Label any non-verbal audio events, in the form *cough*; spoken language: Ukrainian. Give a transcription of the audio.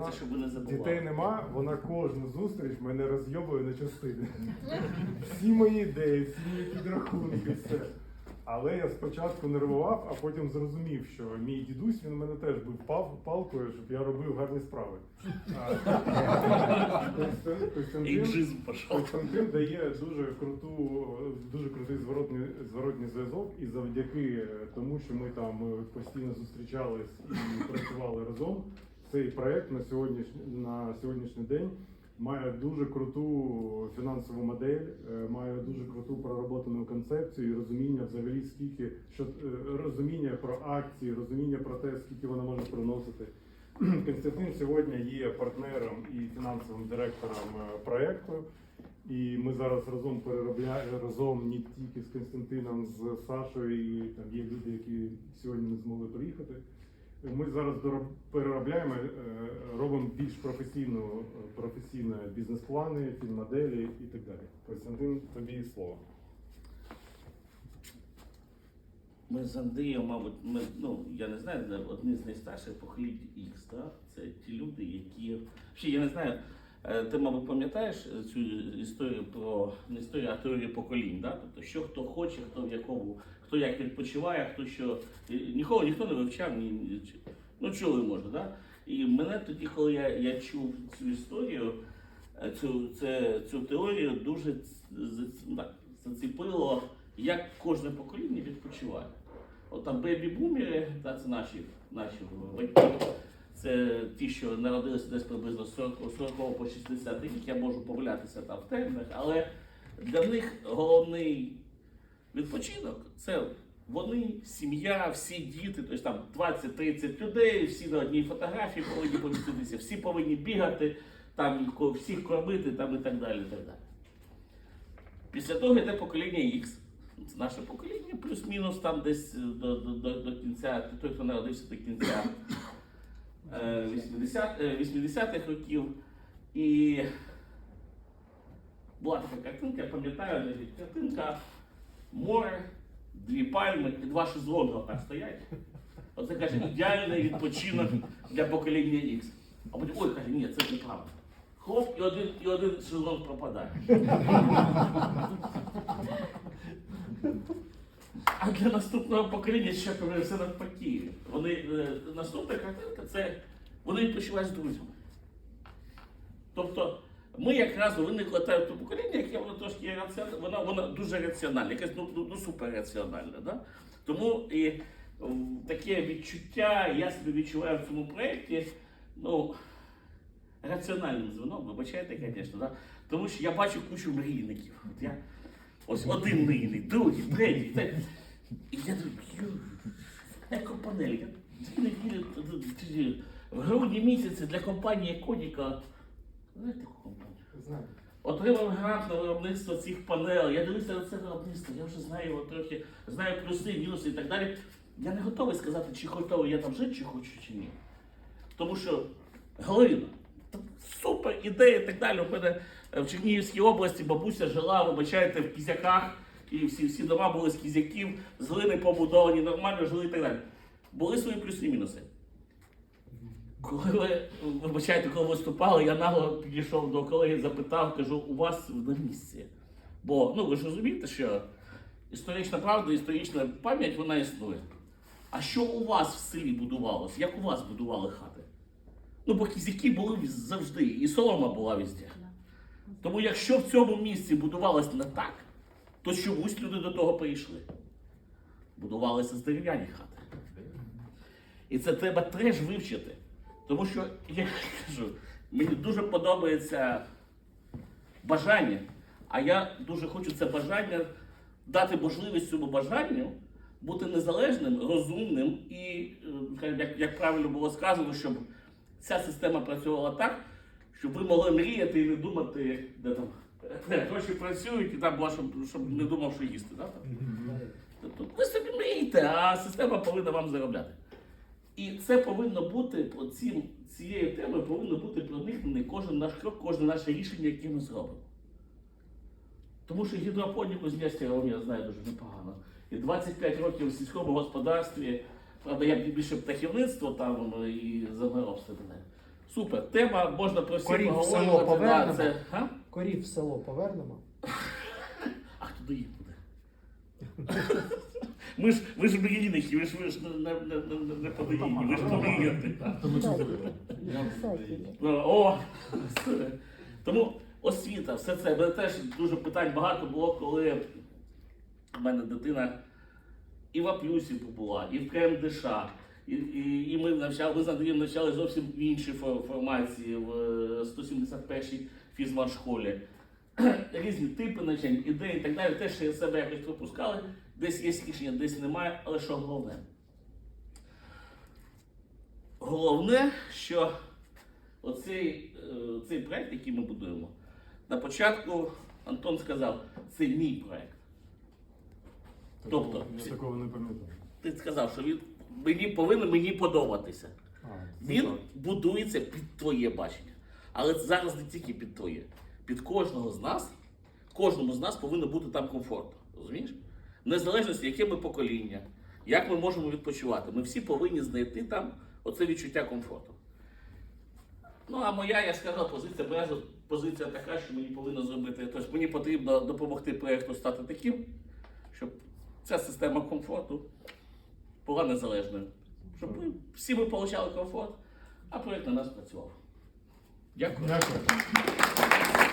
вона щоб не забували. дітей нема, вона кожну зустріч мене розйобує на частини. Всі мої ідеї, всі мої підрахунки, все. Але я спочатку нервував, а потім зрозумів, що мій дідусь він мене теж бив пал- палкою, щоб я робив гарні справи. Костянтин, дає дуже круту, дуже крутий зворотний, зворотний зв'язок, і завдяки тому, що ми там е, постійно зустрічались і працювали разом. Цей проект на сьогоднішній на сьогоднішній день має дуже круту фінансову модель, е, має дуже круту пророботану концепцію і розуміння взагалі скільки що е, розуміння про акції, розуміння про те, скільки вона може приносити. *clears throat* Константин сьогодні є партнером і фінансовим директором е, проекту. І ми зараз разом переробляємо разом не тільки з Константином, з Сашою, і там є люди, які сьогодні не змогли приїхати. Ми зараз переробляємо, е, робимо більш професійно професійно бізнес-плани, фінмоделі і так далі. Костянтин, тобі слово. Ми з Андрієм, мабуть, ми, ну, я не знаю, одні з найстарших поколінь X, так? це ті люди, які. Ще я не знаю, ти, мабуть, пам'ятаєш е, цю історію про не історію, а теорію поколінь, да? тобто, що хто хоче, хто в якому, хто як відпочиває, хто що. Нікого ніхто не вивчав, ні, ну чули може, да? І мене тоді, коли я, я чув цю історію, е, цю, це, цю теорію дуже заціпило, як кожне покоління відпочиває. От там бебі-бумери, це наші, наші батьки. Це ті, що народилися десь приблизно з 40, 40 по 60 рік. Я можу помилятися там в термінах, але для них головний відпочинок це вони, сім'я, всі діти, тобто там 20-30 людей, всі на одній фотографії повинні поміститися, всі повинні бігати, там всіх кормити там, і так далі. Так далі. Після того йде покоління X. Це наше покоління, плюс-мінус там десь до, до, до, до кінця, той, хто народився до кінця 80, 80-х років. І була така картинка, я пам'ятаю, навіть картинка, море, дві пальми і два шезлонга так стоять. Оце каже, ідеальний відпочинок для покоління X. А потім, ой, каже, ні, це неправда. Хлоп, і один, і один шезлонг пропадає. А для наступного покоління ще все навпаки. Вони, е, наступна картинка це вони відпочивають з друзями. Тобто ми якраз виникло те покоління, яке воно трошки раціональне, воно, воно дуже раціональне, якесь ну, ну, ну суперраціональне. Да? Тому і таке відчуття я собі відчуваю в цьому проєкті, ну, раціональним звеном, вибачайте, звісно, да? тому що я бачу кучу мрійників. От я, ось один мрійник, другий, третій. І я думаю, «Ю, екопанель, я дві неділі в грудні місяці для компанії Коніка. Знаєте таку компанію? Знаю. Отримав грант на виробництво цих панелей. Я дивився на це виробництво, я вже знаю його трохи, знаю плюси, мінуси і так далі. Я не готовий сказати, чи готовий я там жити, чи хочу, чи ні. Тому що Галина, супер ідея і так далі. У мене в Чернігівській області бабуся жила, вибачайте, в кізяках, і всі, всі дома були з кізяків, з глини побудовані, нормально жили і так далі. Були свої плюси і мінуси. Коли ви, вибачайте, коли виступали, я нагло підійшов до колеги, запитав, кажу, у вас на місці. Бо ну ви ж розумієте, що історична правда, історична пам'ять вона існує. А що у вас в селі будувалось? Як у вас будували хати? Ну, бо кізяки були завжди, і солома була везде. Тому якщо в цьому місці будувалось не так, то чомусь люди до того прийшли. Будувалися з дерев'яні хати. І це треба теж вивчити. Тому що, я кажу, мені дуже подобається бажання, а я дуже хочу це бажання дати можливість цьому бажанню бути незалежним, розумним і, е, як, як правильно було сказано, щоб ця система працювала так, щоб ви могли мріяти і не думати, де там е, гроші працюють, і там була, щоб, щоб не думав, що їсти. Да? Тобто ви собі мрієте, а система повинна вам заробляти. І це повинно бути по цим, цією темою повинно бути проникнений кожен наш крок, кожне наше рішення, яке ми зробимо. Тому що гідропоніку з Нестеровим я знаю дуже непогано. І 25 років в сільському господарстві, правда, я більше птахівництво там і землеробство. Супер. Тема можна про всі Корів в село поговорити. Да, повернемо? це... Га? Корів в село повернемо. *laughs* А хто доїть буде? *laughs* Ми ж, ви ж мрійники, ви ж, ви ж не, не, не, не, не подоїні, ви ж мріяти. Ну, О! все. *laughs* Тому освіта, все це. Мене теж дуже питань багато було, коли в мене дитина і в Аплюсі побула, і в КМДШ. І, і, і ми навчали, ми з Андрієм навчали зовсім в іншій формації в е, 171-й фізмат-школі. *clears throat* Різні типи навчань, ідеї і так далі. Те, що я себе якось пропускали, десь є рішення, десь немає. Але що головне? Головне, що оцей е, цей проект, який ми будуємо, на початку Антон сказав, це мій проект. Тобто, я такого не пам'ятаю. Ти сказав, що він мені повинен мені подобатися. А, Він так. будується під твоє бачення. Але це зараз не тільки під твоє. Під кожного з нас, кожному з нас повинно бути там комфортно. Розумієш? Незалежно, яке ми покоління, як ми можемо відпочивати. Ми всі повинні знайти там оце відчуття комфорту. Ну, а моя, я сказав, позиція, моя позиція така, що мені повинно зробити. Тобто мені потрібно допомогти проєкту стати таким, щоб ця система комфорту була незалежною. Щоб всі ми отримали комфорт, а проєкт на нас працював. Дякую. Дякую.